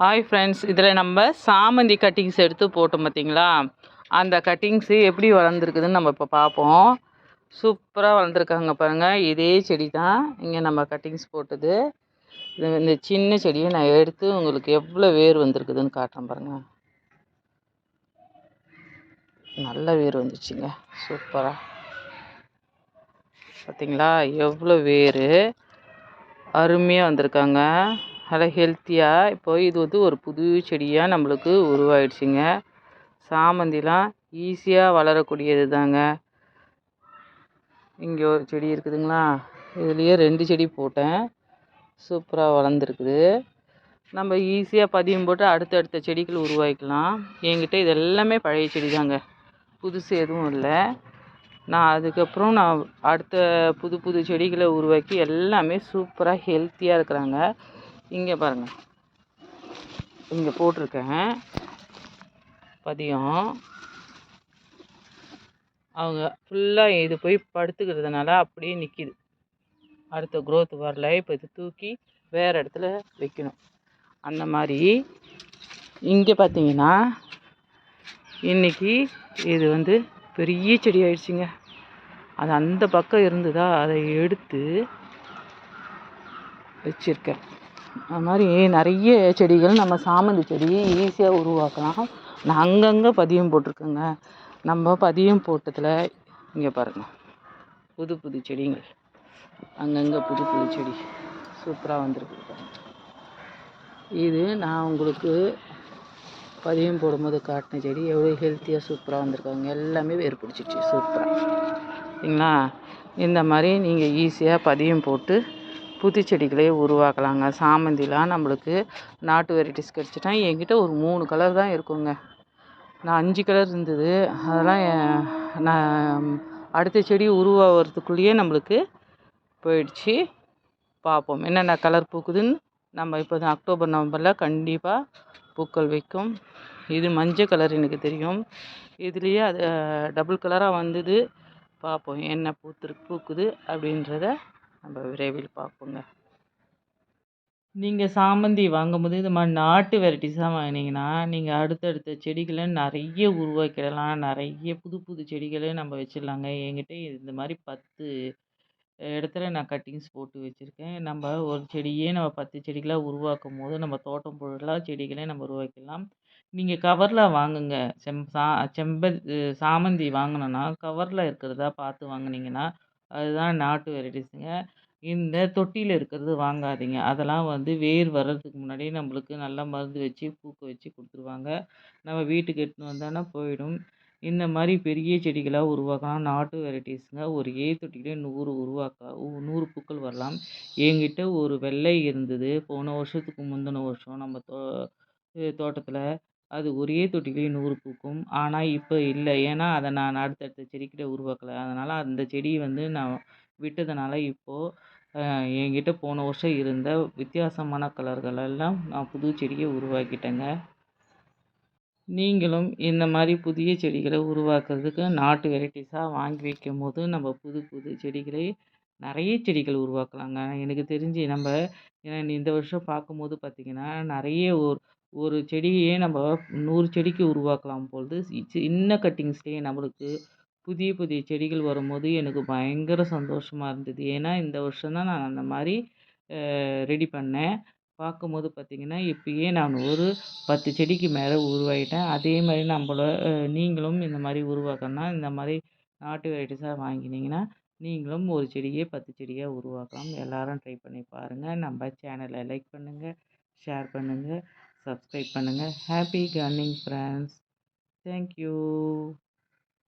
Hi friends இதில் நம்ம சாமந்தி கட்டிங்ஸ் எடுத்து போட்டோம் பார்த்தீங்களா அந்த கட்டிங்ஸு எப்படி வளர்ந்துருக்குதுன்னு நம்ம இப்போ பார்ப்போம் சூப்பராக வளர்ந்துருக்காங்க பாருங்கள் இதே செடி தான் இங்கே நம்ம கட்டிங்ஸ் போட்டது. இது இந்த சின்ன செடியை நான் எடுத்து உங்களுக்கு எவ்வளோ வேர் வந்திருக்குதுன்னு காட்டுறேன் பாருங்கள் நல்ல வேர் வந்துச்சுங்க. சூப்பராக பார்த்தீங்களா எவ்வளோ வேர். அருமையாக வந்திருக்காங்க. நல்லா ஹெல்த்தியாக இப்போ இது வந்து ஒரு புது செடியாக நம்மளுக்கு உருவாயிடுச்சுங்க. சாமந்திலாம் ஈஸியாக வளரக்கூடியது தாங்க இங்கே ஒரு செடி இருக்குதுங்களா? இதுலேயே ரெண்டு செடி போட்டேன். சூப்பராக வளர்ந்துருக்குது. நம்ம ஈஸியாக பதியம் போட்டு அடுத்தடுத்த செடிகள் உருவாக்கிக்கலாம். என்கிட்ட இது எல்லாமே பழைய செடி தாங்க புதுசு எதுவும் இல்லை. நான் அதுக்கப்புறம் நான் அடுத்த புது புது செடிகளை உருவாக்கி எல்லாமே சூப்பராக ஹெல்த்தியாக இருக்கிறாங்க. இங்கே பாருங்கள் இங்கே போட்டிருக்கேன். பதியம். அவங்க ஃபுல்லாக இது போய் படுத்துக்கிறதுனால அப்படியே நிற்கிது அடுத்த க்ரோத் வரல. இப்போ இது தூக்கி வேறு இடத்துல வைக்கணும். அந்த மாதிரி இங்கே பார்த்தீங்கன்னா இன்றைக்கி இது வந்து பெரிய செடி ஆயிடுச்சுங்க. அது அந்த பக்கம் இருந்ததா அதை எடுத்து வச்சுருக்கேன். அது மாதிரி நிறைய செடிகள் நம்ம சாமந்தி செடி ஈஸியாக உருவாக்கலாம். நான் அங்கங்கே பதியம் போட்டிருக்கேங்க. நம்ம பதியம் போட்டதில் இங்கே பாருங்கள் புது புது செடிங்கள் அங்கங்கே புது புது செடி. சூப்பராக வந்திருக்கு இது நான் உங்களுக்கு பதியம் போடும்போது காட்டின செடி. எவ்வளோ ஹெல்த்தியாக சூப்பராக வந்திருக்காங்க. எல்லாமே வேர் பிடிச்சிச்சு சூப்பராக சரிங்களா? இந்த மாதிரி நீங்கள் ஈஸியாக பதியம் போட்டு புது செடிகளே உருவாக்கலாங்க. சாமந்திலாம் நம்மளுக்கு நாட்டு வெரைட்டிஸ் கிடச்சிட்டா என்கிட்ட ஒரு மூணு கலர் தான் இருக்குங்க. நான் அஞ்சு கலர் இருந்தது. அதெல்லாம் நான் அடுத்த செடி உருவாகிறதுக்குள்ளேயே நம்மளுக்கு போயிடுச்சு. பார்ப்போம். என்னென்ன கலர் பூக்குதுன்னு நம்ம இப்போ அக்டோபர் நவம்பரில் கண்டிப்பாக பூக்கள் வைக்கும். இது மஞ்சள் கலர் எனக்கு தெரியும். இதுலேயே அது டபுள் கலராக வந்தது. பார்ப்போம். என்ன பூத்துரு பூக்குது அப்படின்றத நம்ம விரைவில் பார்ப்போங்க. நீங்கள் சாமந்தி வாங்கும்போது இது மாதிரி நாட்டு வெரைட்டிஸாக வாங்கினீங்கன்னா நீங்கள் அடுத்தடுத்த செடிகளை நிறைய உருவாக்கிடலாம். நிறைய புது புது செடிகளை நம்ம வச்சிடலாங்க. என்கிட்ட இந்த மாதிரி பத்து இடத்துல நான் கட்டிங்ஸ் போட்டு வச்சுருக்கேன். நம்ம ஒரு செடியே நம்ம பத்து செடிகளாக உருவாக்கும் போது நம்ம தோட்டம் பொருளாக செடிகளை நம்ம உருவாக்கிடலாம். நீங்கள் கவரில் வாங்குங்க. செம் சா செம்ப சாமந்தி வாங்கினோன்னா கவரில் இருக்கிறதா பார்த்து வாங்கினீங்கன்னா அதுதான் நாட்டு வெரைட்டிஸுங்க. இந்த தொட்டியில் இருக்கிறது வாங்காதீங்க. அதெல்லாம் வந்து வேர் வர்றதுக்கு முன்னாடியே நம்மளுக்கு நல்லா மருந்து வச்சு பூக்க வச்சு கொடுத்துருவாங்க. நம்ம வீட்டுக்கு எடுத்துன்னு வந்தோன்னா போயிடும். இந்த மாதிரி பெரிய செடிகளாக உருவாக்கலாம். நாட்டு வெரைட்டிஸுங்க ஒரு ஏ தொட்டிலே நூறு உருவாக்க நூறு பூக்கள் வரலாம். என்கிட்ட ஒரு வெள்ளை இருந்தது. போன வருஷத்துக்கு முந்தின வருஷம் நம்ம தோ தோட்டத்தில். அது ஒரே தொட்டிலே நூறு பூக்கும். ஆனால் இப்போ இல்லை. ஏன்னா அதை நான் அடுத்தடுத்த செடிக்கிட்ட உருவாக்கலை. அதனால் அந்த செடியை வந்து நான் விட்டதுனால இப்போது என்கிட்ட போன வருஷம் இருந்த வித்தியாசமான கலர்கள் எல்லாம் நான் புது செடியை உருவாக்கிட்டேங்க. நீங்களும் இந்த மாதிரி புதிய செடிகளை உருவாக்குறதுக்கு நாட்டு வெரைட்டிஸாக வாங்கி வைக்கும் போது நம்ம புது புது செடிகளை நிறைய செடிகள் உருவாக்கலாங்க. எனக்கு தெரிஞ்சு நம்ம இந்த வருஷம் பார்க்கும்போது பார்த்திங்கன்னா நிறைய ஒரு ஒரு செடியே நம்ம நூறு செடிக்கு உருவாக்கலாம் பொழுது சின்ன கட்டிங்ஸ்லேயே நம்மளுக்கு புதிய புதிய செடிகள் வரும்போது எனக்கு பயங்கர சந்தோஷமாக இருந்தது. ஏன்னா இந்த வருஷம் தான் நான் அந்த மாதிரி ரெடி பண்ணேன். பார்க்கும்போது பார்த்திங்கன்னா இப்பயே நான் ஒரு பத்து செடிக்கு மேலே உருவாகிட்டேன் அதே மாதிரி நம்மள நீங்களும் இந்த மாதிரி உருவாக்கணும்னா இந்த மாதிரி நாட்டு வெரைட்டிஸாக வாங்கினீங்கன்னா நீங்களும் ஒரு செடியே பத்து செடியாக உருவாக்கலாம். எல்லோரும் ட்ரை பண்ணி பாருங்கள் நம்ம சேனலை லைக் பண்ணுங்கள் ஷேர் பண்ணுங்கள் சப்ஸ்கிரைப் பண்ணுங்கள் ஹாப்பி கார்னிங் ஃப்ரெண்ட்ஸ் தேங்க்யூ